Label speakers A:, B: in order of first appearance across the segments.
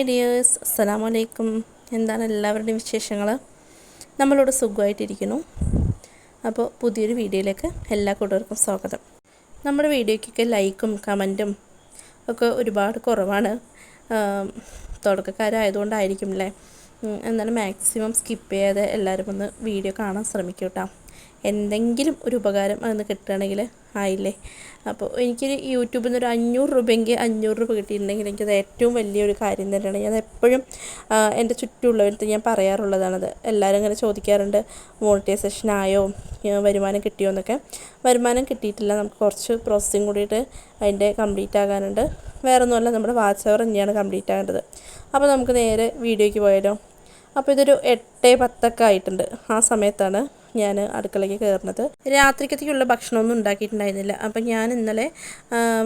A: Hi dears അസ്സലാം വലൈക്കും എന്താണ് എല്ലാവരുടെയും വിശേഷങ്ങൾ നമ്മളോട് സുഖമായിട്ടിരിക്കുന്നു. അപ്പോൾ പുതിയൊരു വീഡിയോയിലേക്ക് എല്ലാ കൂട്ടുകാർക്കും സ്വാഗതം. നമ്മുടെ വീഡിയോയ്ക്കൊക്കെ ലൈക്കും കമന്റും ഒക്കെ ഒരുപാട് കുറവാണ്. തുടക്കക്കാരായതുകൊണ്ടായിരിക്കും അല്ലേ എന്നാലും മാക്സിമം സ്കിപ്പ് ചെയ്യാതെ എല്ലാവരും ഒന്ന് വീഡിയോ കാണാൻ ശ്രമിക്കും എന്തെങ്കിലും ഒരു ഉപകാരം അതിന് കിട്ടുകയാണെങ്കിൽ ആയില്ലേ? അപ്പോൾ എനിക്കൊരു യൂട്യൂബിൽ നിന്ന് ഒരു അഞ്ഞൂറ് രൂപയെങ്കിൽ അഞ്ഞൂറ് രൂപ കിട്ടിയിട്ടുണ്ടെങ്കിൽ എനിക്കത് ഏറ്റവും വലിയൊരു കാര്യം തന്നെയാണ്. ഞാൻ എപ്പോഴും എന്റെ ചുറ്റുമുള്ളവരുടെ ഞാൻ പറയാറുള്ളതാണത്. എല്ലാവരും ഇങ്ങനെ ചോദിക്കാറുണ്ട് മോണിറ്റൈസേഷൻ ആയോ വരുമാനം കിട്ടിയോ? എന്നൊക്കെ. വരുമാനം കിട്ടിയിട്ടില്ല. നമുക്ക് കുറച്ച് പ്രോസസ്സിങ് കൂടിയിട്ട് അതിന്റെ കംപ്ലീറ്റ് ആകാനുണ്ട്. വേറെ ഒന്നുമല്ല നമ്മുടെ വാച്ച് അവർ തന്നെയാണ് കംപ്ലീറ്റ് ആകേണ്ടത്. അപ്പോൾ നമുക്ക് നേരെ വീഡിയോയ്ക്ക് പോയാലോ? അപ്പോൾ ഇതൊരു എട്ട് പത്തൊക്കെ ആയിട്ടുണ്ട് ആ സമയത്താണ്. ഞാൻ അടുക്കളയ്ക്ക് കയറുന്നത്. രാത്രിക്കത്തേക്കുള്ള ഭക്ഷണമൊന്നും ഉണ്ടാക്കിയിട്ടുണ്ടായിരുന്നില്ല. അപ്പം ഞാൻ ഇന്നലെ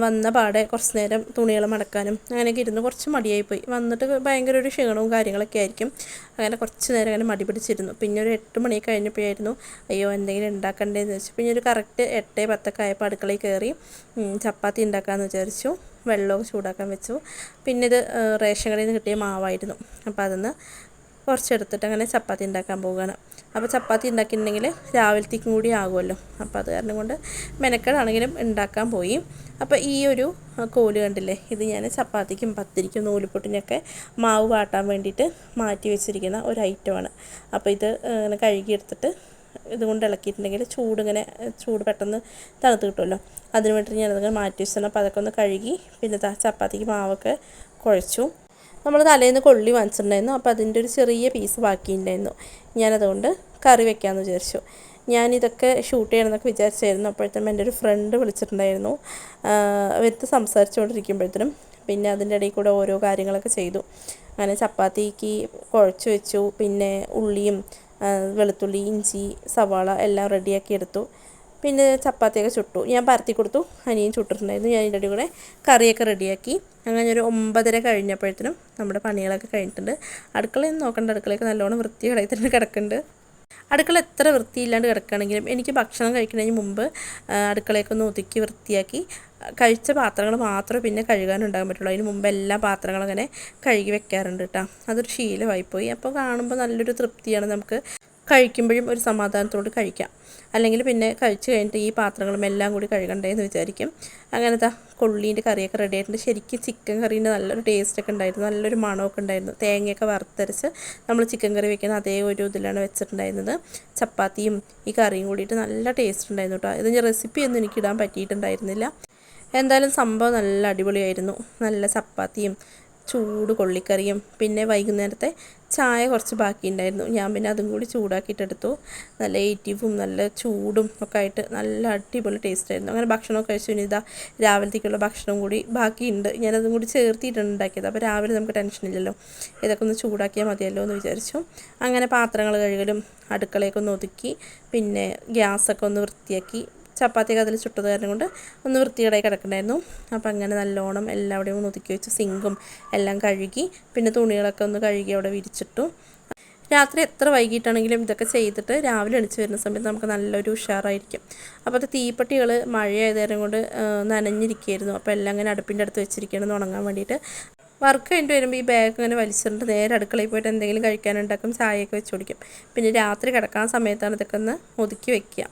A: വന്ന പാടെ കുറച്ച് നേരം തുണികൾ മടക്കാനും അങ്ങനെയൊക്കെ ഇരുന്ന് കുറച്ച് മടിയായിപ്പോയി. വന്നിട്ട് ഭയങ്കര ഒരു ക്ഷീണവും കാര്യങ്ങളൊക്കെ ആയിരിക്കും. അങ്ങനെ കുറച്ച് നേരം അങ്ങനെ മടി പിടിച്ചിരുന്നു. പിന്നെ ഒരു എട്ട് മണി കഴിഞ്ഞപ്പോഴായിരുന്നു അയ്യോ എന്തെങ്കിലും ഉണ്ടാക്കണ്ടേന്ന് വെച്ചു. പിന്നെ ഒരു കറക്റ്റ് എട്ട് പത്തൊക്കെ ആയപ്പോൾ അടുക്കളയിൽ കയറി ചപ്പാത്തി ഉണ്ടാക്കാമെന്ന് വിചാരിച്ചു. വെള്ളമൊക്കെ ചൂടാക്കാൻ വെച്ചു. പിന്നെ ഇത് റേഷൻ കടയിൽ നിന്ന് കിട്ടിയ മാവായിരുന്നു. അപ്പോൾ അതൊന്ന് കുറച്ചെടുത്തിട്ട് അങ്ങനെ ചപ്പാത്തി ഉണ്ടാക്കാൻ പോവുകയാണ്. അപ്പോൾ ചപ്പാത്തി ഉണ്ടാക്കിയിട്ടുണ്ടെങ്കിൽ രാവിലത്തേക്കും കൂടി ആകുമല്ലോ. അപ്പോൾ അത് കാരണം കൊണ്ട് മെനക്കെടാണെങ്കിലും ഉണ്ടാക്കാൻ പോയി. അപ്പോൾ ഈ ഒരു കോൽ കണ്ടില്ലേ? ഇത് ഞാൻ ചപ്പാത്തിക്കും പത്തിരിക്കും നൂലുപൊട്ടിനൊക്കെ മാവ് വാട്ടാൻ വേണ്ടിയിട്ട് മാറ്റി വെച്ചിരിക്കുന്ന ഒരു ഐറ്റമാണ്. അപ്പോൾ ഇത് ഇങ്ങനെ കഴുകിയെടുത്തിട്ട് ഇതുകൊണ്ട് ഇളക്കിയിട്ടുണ്ടെങ്കിൽ ചൂട് ഇങ്ങനെ ചൂട് പെട്ടെന്ന് തണുത്ത് കിട്ടുമല്ലോ. അതിന് വേണ്ടിയിട്ട് ഞാനതിങ്ങനെ മാറ്റി വെച്ചിട്ടുണ്ട്. അപ്പോൾ അതൊക്കെ ഒന്ന് കഴുകി പിന്നെ ചപ്പാത്തിക്ക് മാവൊക്കെ കുഴച്ചു. നമ്മൾ തലേന്ന് കൊള്ളി വാങ്ങിച്ചിട്ടുണ്ടായിരുന്നു. അപ്പോൾ അതിന്റെ ഒരു ചെറിയ പീസ് ബാക്കിയുണ്ടായിരുന്നു. ഞാനതുകൊണ്ട് കറി വെക്കാമെന്ന് വിചാരിച്ചു. ഞാനിതൊക്കെ ഷൂട്ട് ചെയ്യണമെന്നൊക്കെ വിചാരിച്ചായിരുന്നു. അപ്പോഴത്തേനും എന്റെ ഒരു ഫ്രണ്ട് വിളിച്ചിട്ടുണ്ടായിരുന്നു. അവരുത്ത് സംസാരിച്ചുകൊണ്ടിരിക്കുമ്പോഴത്തേനും പിന്നെ അതിന്റെ ഇടയിൽ കൂടെ ഓരോ കാര്യങ്ങളൊക്കെ ചെയ്തു. അങ്ങനെ ചപ്പാത്തിക്ക് കുഴച്ച് വെച്ചു. പിന്നെ ഉള്ളിയും വെളുത്തുള്ളി ഇഞ്ചി സവാള എല്ലാം റെഡിയാക്കി എടുത്തു. പിന്നെ ചപ്പാത്തിയൊക്കെ ചുട്ടു. ഞാൻ പരത്തി കൊടുത്തു. അനിയും ചുട്ടിട്ടുണ്ടായിരുന്നു. ഞാൻ ഇതിന്റെ കൂടെ കറിയൊക്കെ റെഡിയാക്കി. അങ്ങനെ ഒരു ഒമ്പതര കഴിഞ്ഞപ്പോഴത്തേനും നമ്മുടെ പണികളൊക്കെ കഴിഞ്ഞിട്ടുണ്ട്. അടുക്കളയൊന്നും നോക്കേണ്ട. അടുക്കളയൊക്കെ നല്ലോണം വൃത്തി കിടത്തിട്ട് കിടക്കുന്നുണ്ട്. അടുക്കള എത്ര വൃത്തിയില്ലാണ്ട് കിടക്കുകയാണെങ്കിലും എനിക്ക് ഭക്ഷണം കഴിക്കുന്നതിന് മുമ്പ് അടുക്കളയൊക്കെ ഒന്ന് ഒതുക്കി വൃത്തിയാക്കി കഴിച്ച പാത്രങ്ങൾ മാത്രമേ പിന്നെ കഴുകാനുണ്ടാകാൻ പറ്റുള്ളൂ. അതിന് മുമ്പ് എല്ലാ പാത്രങ്ങളും അങ്ങനെ കഴുകി വെക്കാറുണ്ട് കേട്ടോ. അതൊരു ശീലമായിപ്പോയി. അപ്പോൾ കാണുമ്പോൾ നല്ലൊരു തൃപ്തിയാണ് നമുക്ക് കഴിക്കുമ്പോഴും ഒരു സമാധാനത്തോട് കഴിക്കാം. അല്ലെങ്കിൽ പിന്നെ കഴിച്ചു കഴിഞ്ഞിട്ട് ഈ പാത്രങ്ങളും എല്ലാം കൂടി കഴുകണ്ടേ എന്ന് വിചാരിക്കും. അങ്ങനത്തെ കൊള്ളീന്റെ കറിയൊക്കെ റെഡി ആയിട്ടുണ്ട്. ശരിക്കും ചിക്കൻ കറീന്റെ നല്ലൊരു ടേസ്റ്റൊക്കെ ഉണ്ടായിരുന്നു. നല്ലൊരു മണമൊക്കെ ഉണ്ടായിരുന്നു. തേങ്ങയൊക്കെ വറുത്തരച്ച് നമ്മൾ ചിക്കൻ കറി വെക്കുന്ന അതേ ഒരു ഇതിലാണ് വെച്ചിട്ടുണ്ടായിരുന്നത്. ചപ്പാത്തിയും ഈ കറിയും കൂടിയിട്ട് നല്ല ടേസ്റ്റ് ഉണ്ടായിരുന്നു കേട്ടോ ഇതിന്റെ റെസിപ്പിയൊന്നും എനിക്ക് ഇടാൻ പറ്റിയിട്ടുണ്ടായിരുന്നില്ല. എന്തായാലും സംഭവം നല്ല അടിപൊളിയായിരുന്നു. നല്ല ചപ്പാത്തിയും ചൂട് കൊള്ളിക്കറിയും. പിന്നെ വൈകുന്നേരത്തെ ചായ കുറച്ച് ബാക്കിയുണ്ടായിരുന്നു. ഞാൻ പിന്നെ അതും കൂടി ചൂടാക്കിയിട്ടെടുത്തു. നല്ല എയ്റ്റീവും നല്ല ചൂടും ഒക്കെ ആയിട്ട് നല്ല അടിപൊളി ടേസ്റ്റ് ആയിരുന്നു. അങ്ങനെ ഭക്ഷണമൊക്കെ കഴിച്ചു. ഇനി ഇതാ രാവിലത്തേക്കുള്ള ഭക്ഷണം കൂടി ബാക്കിയുണ്ട്. ഞാനതും കൂടി ചേർത്തിയിട്ടാണ് ഉണ്ടാക്കിയത്. അപ്പോൾ രാവിലെ നമുക്ക് ടെൻഷനില്ലല്ലോ ഇതൊക്കെ ഒന്ന് ചൂടാക്കിയാൽ മതിയല്ലോ എന്ന് വിചാരിച്ചു. അങ്ങനെ പാത്രങ്ങൾ കഴുകലും അടുക്കളയൊക്കെ ഒന്ന് ഒതുക്കി പിന്നെ ഗ്യാസൊക്കെ ഒന്ന് വൃത്തിയാക്കി ചപ്പാത്തിയൊക്കെ അതിൽ ചുട്ടത് കാരണം കൊണ്ട് ഒന്ന് വൃത്തികേടായി കിടക്കണ്ടായിരുന്നു. അപ്പോൾ അങ്ങനെ നല്ലോണം എല്ലാവിടെയും ഒന്ന് ഒതുക്കി വെച്ച് സിങ്കും എല്ലാം കഴുകി പിന്നെ തുണികളൊക്കെ ഒന്ന് കഴുകി അവിടെ വിരിച്ചിട്ടു. രാത്രി എത്ര വൈകിട്ടാണെങ്കിലും ഇതൊക്കെ ചെയ്തിട്ട് രാവിലെ എണിച്ച് വരുന്ന സമയത്ത് നമുക്ക് നല്ലൊരു ഉഷാറായിരിക്കും. അപ്പോൾ അത് തീപ്പെട്ടികൾ മഴയായത് നേരം കൊണ്ട് നനഞ്ഞിരിക്കുകയായിരുന്നു അപ്പോൾ എല്ലാം അങ്ങനെ അടുപ്പിന്റെ അടുത്ത് വെച്ചിരിക്കുകയാണ് ഉണങ്ങാൻ വേണ്ടിയിട്ട്. വർക്ക് കഴിഞ്ഞിട്ട് വരുമ്പോൾ ഈ ബാഗ് ഇങ്ങനെ വലിച്ചിട്ട് നേരെ അടുക്കളയിൽ പോയിട്ട് എന്തെങ്കിലും കഴിക്കാനുണ്ടാക്കും ചായയൊക്കെ വെച്ച് കുടിക്കും. പിന്നെ രാത്രി കിടക്കാൻ സമയത്താണ് ഇതൊക്കെ ഒന്ന് ഒതുക്കി വെക്കുക.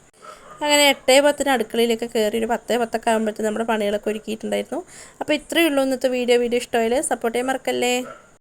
A: അങ്ങനെ എട്ടേ പത്തിന് അടുക്കളയിലേക്ക് കയറി ഒരു പത്തേ പത്തൊക്കെ ആകുമ്പോഴത്തേക്കും നമ്മുടെ പണികളൊക്കെ ഒരുക്കിയിട്ടുണ്ടായിരുന്നു. അപ്പോൾ ഇത്രയേ ഉള്ളൂ ഇന്നത്തെ വീഡിയോ. വീഡിയോ ഇഷ്ടമായാൽ സപ്പോർട്ട് ചെയ്യാൻ മറക്കല്ലേ?